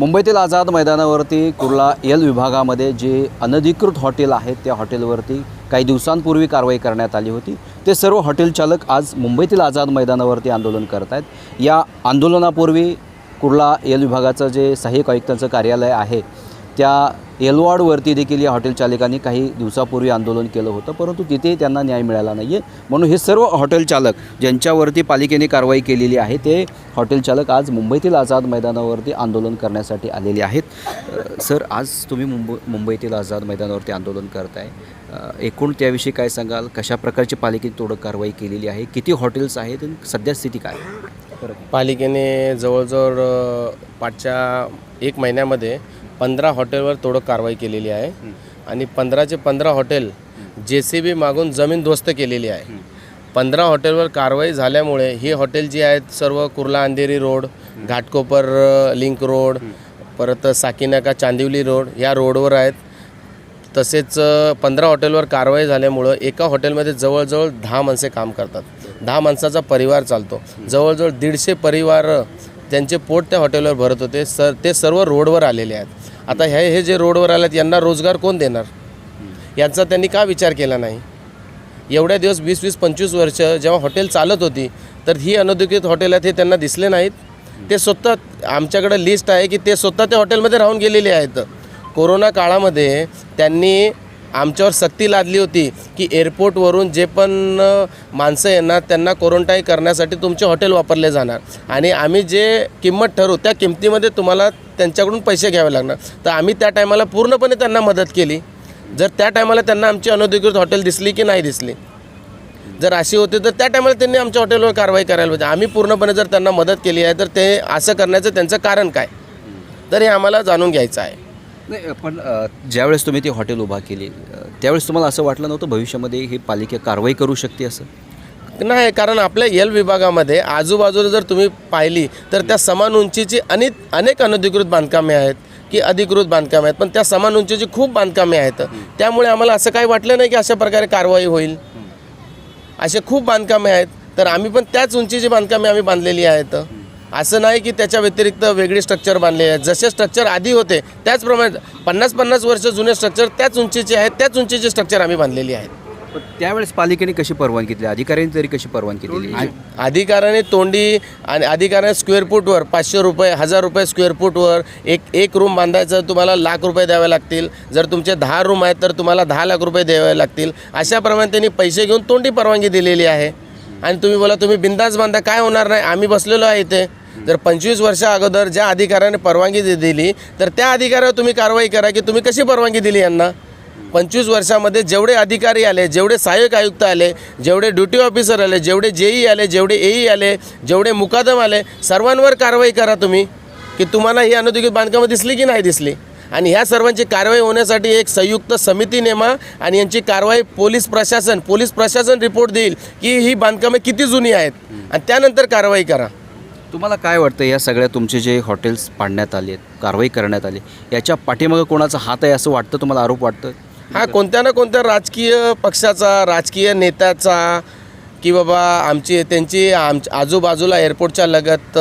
मुंबईतील आझाद मैदानावरती कुर्ला एल विभागामध्ये जे अनधिकृत हॉटेल आहेत त्या हॉटेलवरती काही दिवसांपूर्वी कारवाई करण्यात आली होती. ते सर्व हॉटेल चालक आज मुंबईतील आझाद मैदानावरती आंदोलन करत आहेत. या आंदोलनापूर्वी कुर्ला एल विभागाचं जे सहाय्यक आयुक्तांचं कार्यालय आहे त्या एलवाडवरती देखील या हॉटेल चालकांनी काही दिवसापूर्वी आंदोलन केलं होतं परंतु तिथे त्यांना न्याय मिळाला नाही आहे म्हणून हे सर्व हॉटेल चालक ज्यांच्यावरती पालिकेने कारवाई केलेली आहे ते हॉटेल चालक आज मुंबईतील आझाद मैदानावरती आंदोलन करण्यासाठी आलेले आहेत. सर आज तुम्ही मुंबई मुंबईतील आझाद मैदानावरती आंदोलन करताय. एकूण त्याविषयी काय सांगाल? कशा प्रकारची पालिकेने तोडक कारवाई केलेली आहे? किती हॉटेल्स आहेत आणि सध्या स्थिती काय पालिकेने जवळजवळ पाठच्या पाचच्या एक महिन्यामध्ये पंधरा हॉटेलवर तोडक कारवाई केलेली आहे. आणि पंधराचे पंधरा हॉटेल जे सी बी मागून जमीन ध्वस्त केलेली आहे. पंधरा हॉटेलवर कारवाई झाल्यामुळे ही हॉटेल जी आहेत सर्व Kurla Andheri road Ghatkopar link road परत साकीनाका चांदिवली रोड या रोडवर आहेत. तसेच पंधरा हॉटेलवर कारवाई झाल्यामुळं एका हॉटेलमध्ये जवळजवळ दहा माणसे काम करतात. दहा माणसाचा परिवार चालतो. जवळजवळ दीडशे परिवार त्यांचे पोट त्या हॉटेलवर भरत होते. सर ते सर्व रोडवर आलेले आहेत. आता हे हे जे रोडवर आले आहेत यांना रोजगार कोण देणार? यांचा त्यांनी का विचार केला नाही? एवढ्या दिवस वीस वीस पंचवीस वर्ष जेव्हा हॉटेल चालत होती तर ही अनधिकृत हॉटेल आहेत हे त्यांना दिसले नाहीत. ते स्वतः आमच्याकडे लिस्ट आहे की ते स्वतः त्या हॉटेलमध्ये राहून गेलेले आहेत. कोरोना काळामध्ये त्यांनी आमच्यावर सक्ती लादली होती की एअरपोर्टवरून जे पण माणसं येणार त्यांना क्वारंटाईन करण्यासाठी तुमचे हॉटेल वापरले जाणार. आणि आम्ही जे किंमत ठरवू त्या किमतीमध्ये तुम्हाला त्यांच्याकडून पैसे घ्यावे लागणार. तर आम्ही त्या टायमाला पूर्णपणे त्यांना मदत केली. जर त्या टायमाला त्यांना आमची अनधिकृत हॉटेल दिसली की नाही दिसली जर अशी होती तर त्या टायमाला त्यांनी आमच्या हॉटेलवर कारवाई करायला पाहिजे. आम्ही पूर्णपणे जर त्यांना मदत केली आहे तर ते असं करण्याचं त्यांचं कारण काय? तर हे आम्हाला जाणून घ्यायचं आहे. नाही पण ज्यावेळेस तुम्ही ती हॉटेल उभा केली त्यावेळेस तुम्हाला असं वाटलं नव्हतं भविष्यामध्ये ही पालिका कारवाई करू शकते असं? नाही कारण आपल्या यल विभागामध्ये आजूबाजूला जर तुम्ही पाहिली तर त्या समान उंचीची अनेक अनेक अनधिकृत बांधकामे आहेत की अधिकृत बांधकामे आहेत पण त्या समान उंचीची खूप बांधकामे आहेत. त्यामुळे आम्हाला असं काही वाटलं नाही की अशा प्रकारे कारवाई होईल. असे खूप बांधकामे आहेत तर आम्ही पण त्याच उंचीची बांधकामे आम्ही बांधलेली आहेत. असं नाही की त्याच्या व्यतिरिक्त वेगळी स्ट्रक्चर बांधले आहेत जसे स्ट्रक्चर आधी होते त्याचप्रमाणे पन्नास पन्नास वर्ष जुने स्ट्रक्चर त्याच उंचीचे आहेत त्याच उंचीचे स्ट्रक्चर आम्ही बांधलेली आहेत. पण त्यावेळेस पालिकेने कशी परवानगी दिली अधिकाऱ्यांनी तरी कशी परवानगी दिली? अधिकाऱ्याने तोंडी आणि अधिकाऱ्याने स्क्वेअर फूटवर पाचशे रुपये हजार रुपये स्क्वेअर फूटवर एक एक रूम बांधायचं तुम्हाला लाख रुपये द्यावे लागतील. जर तुमचे दहा रूम आहेत तर तुम्हाला दहा लाख रुपये द्यावे लागतील. अशाप्रमाणे त्यांनी पैसे घेऊन तोंडी परवानगी दिलेली आहे. आणि तुम्ही बोला तुम्ही बिंदास बांधा काय होणार नाही? आम्ही बसलेलो आहे इथे. जर पंचवीस वर्षा अगोदर ज्या अधिकाऱ्याने परवानगी दिली तर त्या अधिकाऱ्यावर तुम्ही कारवाई करा की तुम्ही कशी परवानगी दिली यांना? पंचवीस वर्षामध्ये जेवढे अधिकारी आले जेवढे सहाय्यक आयुक्त आले जेवढे ड्युटी ऑफिसर आले जेवढे जेई आले जेवढे एई आले जेवढे मुकादम आले सर्वांवर कारवाई करा तुम्ही की तुम्हाला ही अनधिकृत बांधकामं दिसली की नाही दिसली? आणि ह्या सर्वांची कारवाई होण्यासाठी एक संयुक्त समिती नेमा आणि यांची कारवाई पोलीस प्रशासन पोलीस प्रशासन रिपोर्ट देईल की ही बांधकामे किती जुनी आहेत. आणि त्यानंतर कारवाई करा. तुम्हाला काय वाटतं या सगळ्या तुमचे जे हॉटेल्स पाडण्यात आले आहेत कारवाई करण्यात आली याच्या पाठीमागं कोणाचा हात आहे असं वाटतं तुम्हाला आरोप वाटतं? हा कोणत्या ना कोणत्या राजकीय पक्षाचा राजकीय नेत्याचा की बाबा आमची त्यांची आम आजूबाजूला एअरपोर्टच्या लगत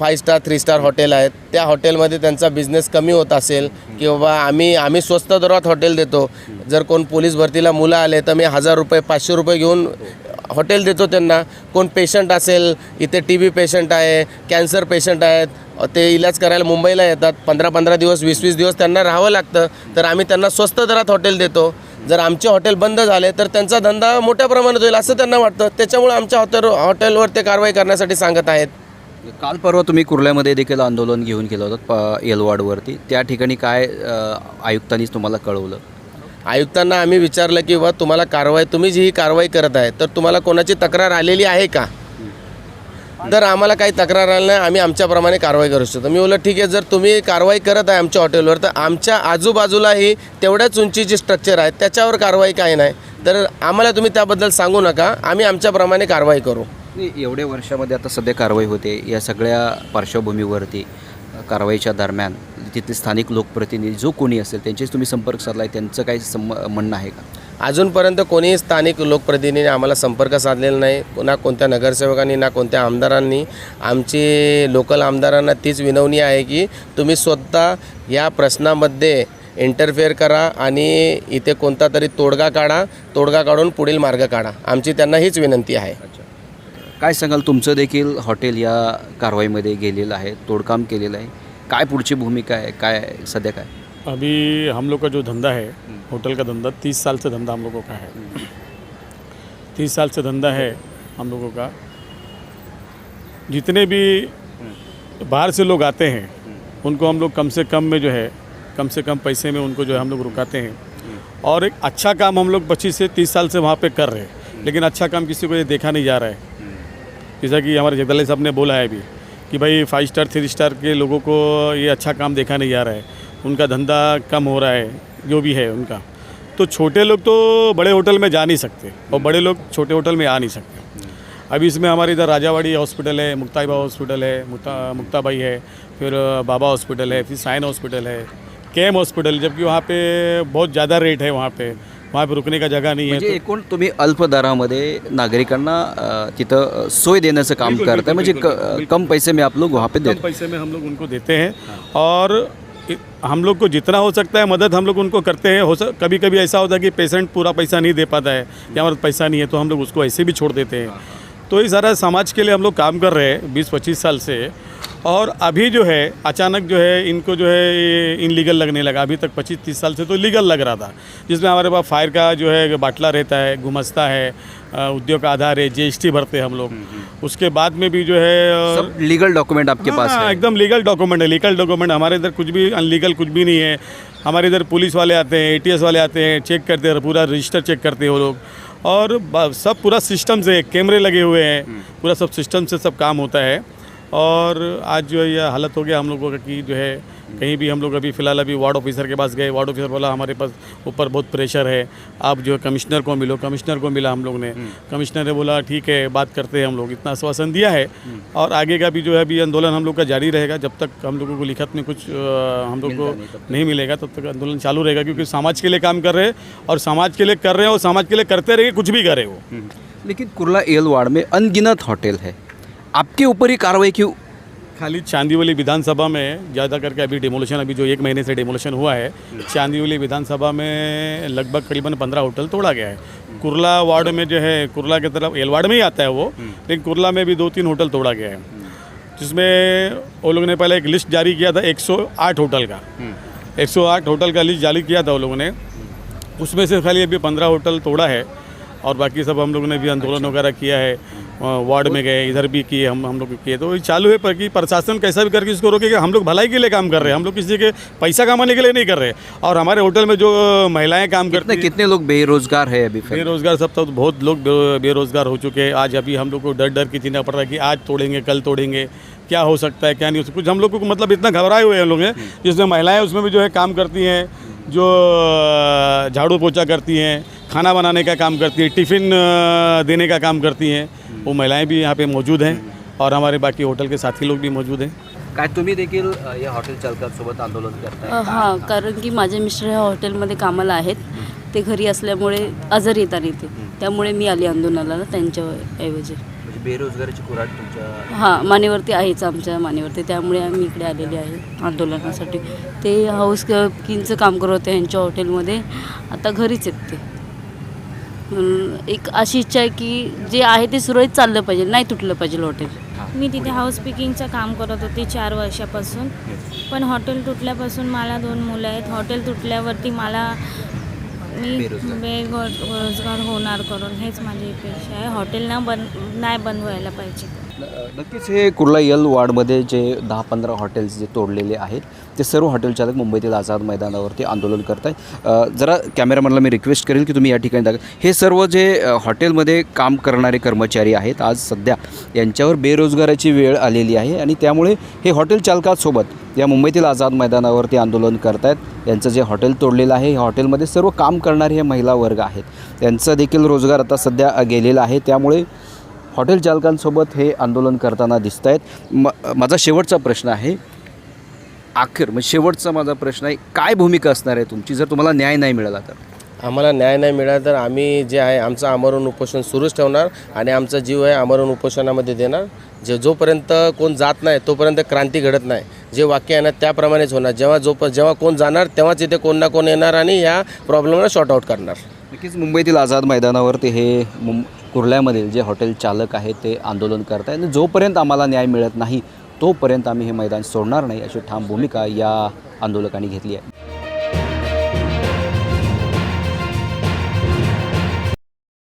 five star three star hotel आहेत. त्या हॉटेलमध्ये त्यांचा बिझनेस कमी होत असेल की बाबा आम्ही आम्ही स्वस्त दरात हॉटेल देतो. जर कोण पोलीस भरतीला मुलं आले तर मी हजार रुपये पाचशे रुपये घेऊन हॉटेल देतो त्यांना. कोण पेशंट असेल इथे टी बी पेशंट आहे कॅन्सर पेशंट आहेत ते इलाज करायला मुंबईला येतात. पंधरा पंधरा दिवस वीस वीस दिवस त्यांना राहावं लागतं. तर आम्ही त्यांना स्वस्त दरात हॉटेल देतो. जर आमचे हॉटेल बंद झाले तर त्यांचा धंदा मोठ्या प्रमाणात होईल असं त्यांना वाटतं. त्याच्यामुळे आमच्या हॉटेल हॉटेलवर ते कारवाई करण्यासाठी सांगत आहेत. काल परवा तुम्ही कुर्ल्यामध्ये देखील आंदोलन घेऊन केलं होतं प येलवाडवरती त्या ठिकाणी काय आयुक्तांनीच तुम्हाला कळवलं? आयुक्तांना आम्ही विचारलं की बा तुम्हाला कारवाई तुम्ही जी ही कारवाई करत आहे तर तुम्हाला कोणाची तक्रार आलेली आहे का? तर आम्हाला काही तक्रार आली नाही आम्ही आमच्याप्रमाणे कारवाई करू शकतो. मी बोललं ठीक आहे जर तुम्ही कारवाई करत आहे आमच्या हॉटेलवर तर आमच्या आजूबाजूलाही तेवढ्याच उंचीची स्ट्रक्चर आहे त्याच्यावर कारवाई काही नाही. तर आम्हाला तुम्ही त्याबद्दल सांगू नका आम्ही आमच्याप्रमाणे कारवाई करू. एवढे एवढ्या वर्षामध्ये आता सध्या कारवाई होते या सगळ्या पार्श्वभूमीवरती कारवाईच्या दरम्यान तिथले स्थानिक लोकप्रतिनिधी जो कोणी असेल त्यांच्याशी तुम्ही संपर्क साधला आहे त्यांचं काही सम म्हणणं आहे का? अजूनपर्यंत कोणीही स्थानिक लोकप्रतिनिधीने आम्हाला संपर्क साधलेला नाही. ना कोणत्या नगरसेवकांनी ना कोणत्या आमदारांनी. आमची लोकल आमदारांना तीच विनवणी आहे की तुम्ही स्वतः या प्रश्नामध्ये इंटरफेअर करा आणि इथे कोणता तरी तोडगा काढा तोडगा काढून पुढील मार्ग काढा. आमची त्यांना हीच विनंती आहे. काय सांगाल तुमचं देखील हॉटेल या कारवाईमध्ये गेलेलं आहे तोडकाम केलेलं आहे. काय पुढची भूमिका आहे? काय सध्या काय? अभी हम लोग का जो धंधा है होटल का धंधा तीस साल से धंधा हम लोगों का है। तीस साल से धंधा है हम लोगों का। जितने भी बाहर से लोग आते हैं उनको हम लोग कम से कम में जो है कम से कम पैसे में उनको जो है हम लोग रुकाते हैं। और एक अच्छा काम हम लोग पच्चीस से तीस साल से वहाँ पे कर रहे हैं लेकिन अच्छा काम किसी को ये देखा नहीं जा रहा है। जैसा कि हमारे जगदले साहब ने बोला है अभी कि भाई फाइव स्टार थ्री स्टार के लोगों को ये अच्छा काम देखा नहीं जा रहा है। उनका धंधा कम हो रहा है, जो भी है उनका। तो छोटे लोग तो बड़े होटल में जा नहीं सकते और बड़े लोग छोटे होटल में आ नहीं सकते। अभी इसमें हमारे इधर राजावाड़ी हॉस्पिटल है मुक्ताईबा हॉस्पिटल है, मुक्ता मुक्ताबाई है, फिर बाबा हॉस्पिटल है, फिर साइन हॉस्पिटल है, केम हॉस्पिटल जबकि वहाँ पे बहुत ज़्यादा रेट है वहाँ पे। वहाँ पर रुकने का जगह नहीं है म्हणजे तो एकूण तुम्ही अल्प दरामध्ये नागरिकांना अ, तिथं अ, सोय देण्याचं काम बिल्कुल, करताय. म्हणजे बिल्कुल, क- कम पैसे में आप लोग वहाँ पे कम देते पैसे में हम लोग उनको देते हैं और इ- हम लोग को जितना हो सकता है मदद हम लोग उनको करते हैं। हो सक कभी कभी ऐसा होता है कि पेशेंट पूरा पैसा नहीं दे पाता है या हमारे पास पैसा नहीं है तो हम लोग उसको ऐसे भी छोड़ देते हैं। तो ये सारा समाज के लिए हम लोग काम कर रहे हैं बीस पच्चीस साल से। और अभी जो है अचानक जो है इनको जो है ये इनलीगल लगने लगा। अभी तक पच्चीस तीस साल से तो लीगल लग रहा था जिसमें हमारे पास फायर का जो है बाटला रहता है गुमस्ता है उद्योग का आधार है जीएसटी भरते हैं हम लोग। उसके बाद में भी जो है सब लीगल डॉक्यूमेंट आपके हाँ, पास हाँ, है। एकदम लीगल डॉक्यूमेंट है लीगल डॉक्यूमेंट हमारे इधर कुछ भी अनलीगल कुछ भी नहीं है। हमारे इधर पुलिस वाले आते हैं एटीएस वाले आते हैं चेक करते हैं पूरा रजिस्टर चेक करते हैं वो लोग। और सब पूरा सिस्टम से कैमरे लगे हुए हैं। पूरा सब सिस्टम से सब काम होता है। और आज जो है यह हालत हो गया हम लोगों का कि जो है कहीं भी हम लोग अभी फ़िलहाल अभी वार्ड ऑफिसर के पास गए। वार्ड ऑफिसर बोला हमारे पास ऊपर बहुत प्रेशर है। आप जो है कमिश्नर को मिलो। कमिश्नर को मिला हम लोग ने। कमिश्नर ने बोला ठीक है बात करते हैं हम लोग। इतना आश्वासन दिया है। और आगे का भी जो है अभी आंदोलन हम लोग का जारी रहेगा। जब तक हम लोगों को लिखत में कुछ हम लोग को नहीं मिलेगा तब तक आंदोलन चालू रहेगा। क्योंकि समाज के लिए काम कर रहे हैं और समाज के लिए कर रहे हैं और समाज के लिए करते रहेंगे कुछ भी करे वो। लेकिन कुर्ला एल वार्ड में अनगिनत होटल है। आपके ऊपर ही कार्रवाई क्यों? खाली चांदीवली विधानसभा में ज़्यादा करके अभी डेमोलेशन अभी जो एक महीने से डेमोलेशन हुआ है चांदीवली विधानसभा में लगभग करीबन पंद्रह होटल तोड़ा गया है। कुरला वार्ड में जो है कुरला की तरफ़ एल वार्ड में ही आता है वो लेकिन कुरला में भी दो तीन होटल तोड़ा गया है। जिसमें वो लोगों ने पहले एक लिस्ट जारी किया था 108 होटल का। 108 होटल का लिस्ट जारी किया था वो लोगों ने। उसमें से खाली अभी पंद्रह होटल तोड़ा है। और बाकी सब हम लोगों ने भी आंदोलन वगैरह किया है वार्ड में गए इधर भी किए हम हम लोग किए। तो ये चालू है पर कि प्रशासन कैसा भी करके इसको रोके कि हम लोग भलाई के लिए काम कर रहे हैं हम लोग किसी के पैसा कमाने के लिए नहीं कर रहे। और हमारे होटल में जो महिलाएँ काम करते हैं कितने लोग बेरोजगार है अभी बेरोजगार सब तो बहुत लोग बेरोजगार हो चुके हैं। आज अभी हम लोग को डर डर की जीना पड़ रहा है कि आज तोड़ेंगे कल तोड़ेंगे क्या हो सकता है क्या नहीं हो सकता। कुछ हम लोग को मतलब इतना घबराए हुए हैं लोग हैं जिसमें महिलाएँ उसमें भी जो है काम करती हैं जो झाड़ू पोछा करती हैं खाना बनाने का काम करती हैं टिफ़िन देने का काम करती हैं। वो महिलाएं भी यहाँ पे मौजूद हैं और हमारे बाकी होटल के साथी लोग भी मौजूद हैं। काय तुम्ही देखील या हॉटेल चालकांसोबत आंदोलन करताय? हां कारण की माझे मिस्टर ह्या हॉटेलमध्ये कामाला आहेत. ते घरी असल्यामुळे आजारी येतात इथे. त्यामुळे मी आली आंदोलनाला त्यांच्या ऐवजी. म्हणजे बेरोजगारीची कुराड तुमच्या हां मानेवरती आहेच आमच्या मानेवरती. त्यामुळे आम्ही इकडे आलेले आहे आंदोलनासाठी. ते हाऊस किंगचं काम करत होते यांच्या हॉटेलमध्ये आता घरीच आहेत ते. म्हणून एक अशी इच्छा आहे की जे आहे ते सुरळीत चाललं पाहिजे नाही तुटलं पाहिजे हॉटेल मी तिथे हाऊस पिकिंगचं काम करत होते चार वर्षापासून. पण हॉटेल तुटल्यापासून मला दोन मुलं आहेत. हॉटेल तुटल्यावरती मला मी बेरोजगार. होणार करून हेच माझी अपेक्षा आहे. हॉटेल ना बंद नाही बंद व्हायला पाहिजे. नक्कीच हे कुर्ला यल वार्डमध्ये जे दहा पंधरा हॉटेल्स जे तोडलेले आहेत ते सर्व हॉटेल चालक मुंबईतील आझाद मैदानावरती आंदोलन करत आहेत. जरा कॅमेरामॅनला मी रिक्वेस्ट करेल की तुम्ही या ठिकाणी दाखवा. हे सर्व जे हॉटेलमध्ये काम करणारे कर्मचारी आहेत आज सध्या यांच्यावर बेरोजगाराची वेळ आलेली आहे आणि त्यामुळे हे हॉटेल चालकांसोबत या मुंबईतील आझाद मैदानावरती आंदोलन करत आहेत. यांचं जे हॉटेल तोडलेलं आहे या हॉटेलमध्ये सर्व काम करणारे हे महिला वर्ग आहेत. त्यांचा देखील रोजगार आता सध्या गेलेला आहे. त्यामुळे हॉटेल चालकांसोबत हे आंदोलन करताना दिसत आहेत म माझा शेवटचा प्रश्न आहे अखेर म्हणजे शेवटचा माझा प्रश्न आहे काय भूमिका असणार आहे तुमची? जर तुम्हाला न्याय नाही मिळाला तर. आम्हाला न्याय नाही मिळाला तर आम्ही जे आहे आमचं आमरण उपोषण सुरूच ठेवणार आणि आमचा जीव आहे आमरण उपोषणामध्ये देणार. जे जोपर्यंत कोण जात नाही तोपर्यंत क्रांती घडत नाही. जे वाक्य आहे ना त्याप्रमाणेच होणार. जेव्हा जो जेव्हा कोण जाणार तेव्हाच इथे कोण ना कोण येणार आणि या प्रॉब्लेमला शॉर्ट आऊट करणार. नक्कीच मुंबईतील आझाद मैदानावरती हे मुं कुर्ल्यामधील जे हॉटेल चालक आहेत ते आंदोलन करत आहेत आणि जोपर्यंत आम्हाला न्याय मिळत नाही तोपर्यंत आम्ही हे मैदान सोडणार नाही अशी ठाम भूमिका या आंदोलकांनी घेतली आहे.